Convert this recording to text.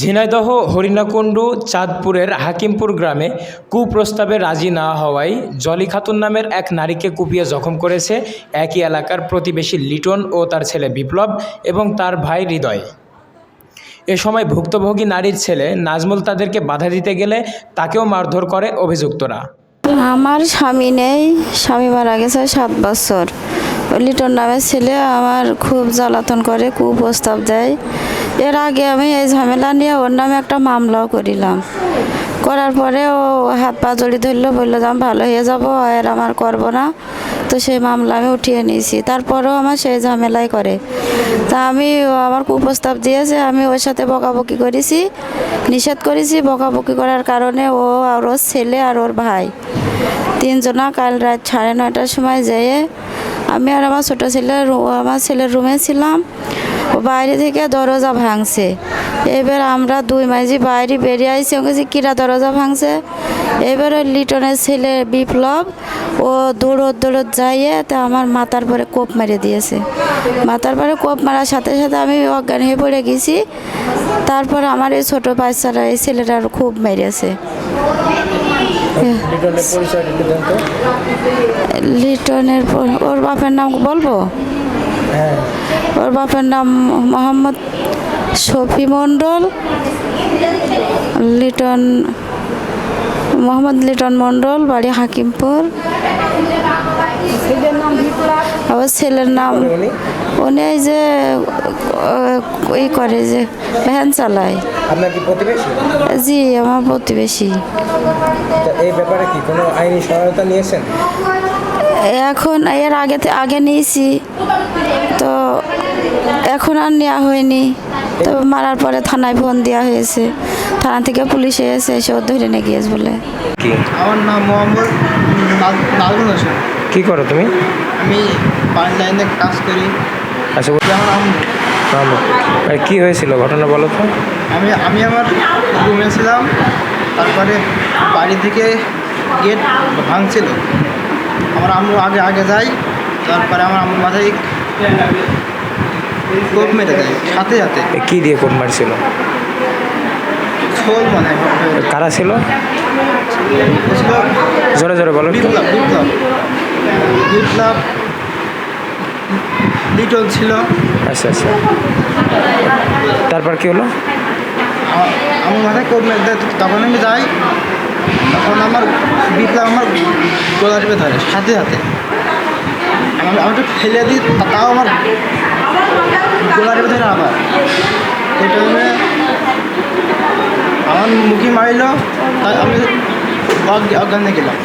ঝিনাইদহ, হরিণাকুণ্ডু, চাঁদপুরের হাকিমপুর গ্রামে কুপ্রস্তাবে রাজি না হওয়ায় জলি খাতুন নামের এক নারীকে কুপিয়ে জখম করেছে একই এলাকার প্রতিবেশী লিটন ও তার ছেলে বিপ্লব এবং তার ভাই হৃদয়। এ সময় ভুক্তভোগী নারীর ছেলে নাজমুল তাদেরকে বাধা দিতে গেলে তাকেও মারধর করে অভিযুক্তরা। আমার স্বামী নেই, স্বামী মারা গেছে সাত বছর। লিটন নামের ছেলে আমার খুব জ্বালাতন করে, কুপ্রস্তাব দেয়। এর আগে আমি এই ঝামেলা নিয়ে ওর নামে একটা মামলাও করিলাম। করার পরে ও হাত পা জড়ি ধরলো, বলল যে আমি ভালো হয়ে যাব, আর আমার করব না। তো সেই মামলা আমি উঠিয়ে নিয়েছি। তারপরেও আমার সেই ঝামেলাই করে। তা আমি আমার কুপ্রস্তাব দিয়েছে, আমি ওর সাথে বকাবকি করেছি, নিষেধ করেছি বকাবকি করার কারণে ও আর ওর ছেলে আর ওর ভাই তিনজনা কাল রাত সাড়ে নয়টার সময় যেয়ে আমি আর আমার ছোটো ছেলের আমার ছেলের রুমে ছিলাম। বাইরে থেকে দরজা ভাঙছে। এবার আমরা দুই মাঝি বাইরে বেরিয়ে আইসি ওকে যে কিরা দরজা ভাঙছে? এবার ওই লিটনের ছেলে বিপ্লব ও দৌড়ত দৌড়ত যাইয়ে তা আমার মাথার পরে কোপ মেরে দিয়েছে। মাথার পরে কোপ মারার সাথে সাথে আমি অজ্ঞান হয়ে পড়ে গেছি। তারপর আমার এই ছোটো বাচ্চারা এই ছেলেটার খুব মেরেছে। লিটনের ওর বাপের নাম বলব? ওর বাপের নাম মোহাম্মদ শফি মণ্ডল লিটন মোহাম্মদ লিটন মণ্ডল বাড়ি হাকিমপুর। আবার ছেলের নাম উনি এই যে ই করে যে ভ্যান চালায়। আপনার কি প্রতিবেশী? জি আমার প্রতিবেশী। এই ব্যাপারে কি কোনো আইনি সহায়তা নিয়েছেন? এখন এর আগে আগে নিয়েছি। তো এখন আর নেওয়া হয়নি। তো মারার পরে থানায় ফোন দেওয়া হয়েছে। থানা থেকে পুলিশ এসে এসে ও ধরে নিয়ে গিয়েছে বলে। কি? আমার নাম মোহাম্মদ নাজ- নাজমুল হোসেন। কি করো তুমি? আমি পানি লাইনে কাজ করি। আচ্ছা কি হয়েছিল ঘটনা বলো তো? আমি আমি আমার রুমে ছিলাম। তারপরে বাড়ি থেকে গেট ভাঙছিল। আমার আম্মু আগে আগে যাই তারপরে আমার আম্মুর মাথায় কোপ মেরে দেয় সাথে সাথে। কি দিয়ে কোপ মারছিল? ছোল মানে কারা ছিল? জোরে জোরে বলো। বিপ্লব বিপ্লব। বিপ্লব লিটন ছিল। আচ্ছা আচ্ছা। তারপর কি হলো? আমার মাথায় কোপ মেরে দেয় তখন আমি যাই তখন আমার বিপ্লব আমার গলা আসবে ধরে সাথে সাথে। আমি আমাকে ফেলে দিই, তাও আমার চলে আসবে ধরে আবার। সেই টাইমে আমার মুখে মারিল, তাই আমি অজ্ঞানে গেলাম।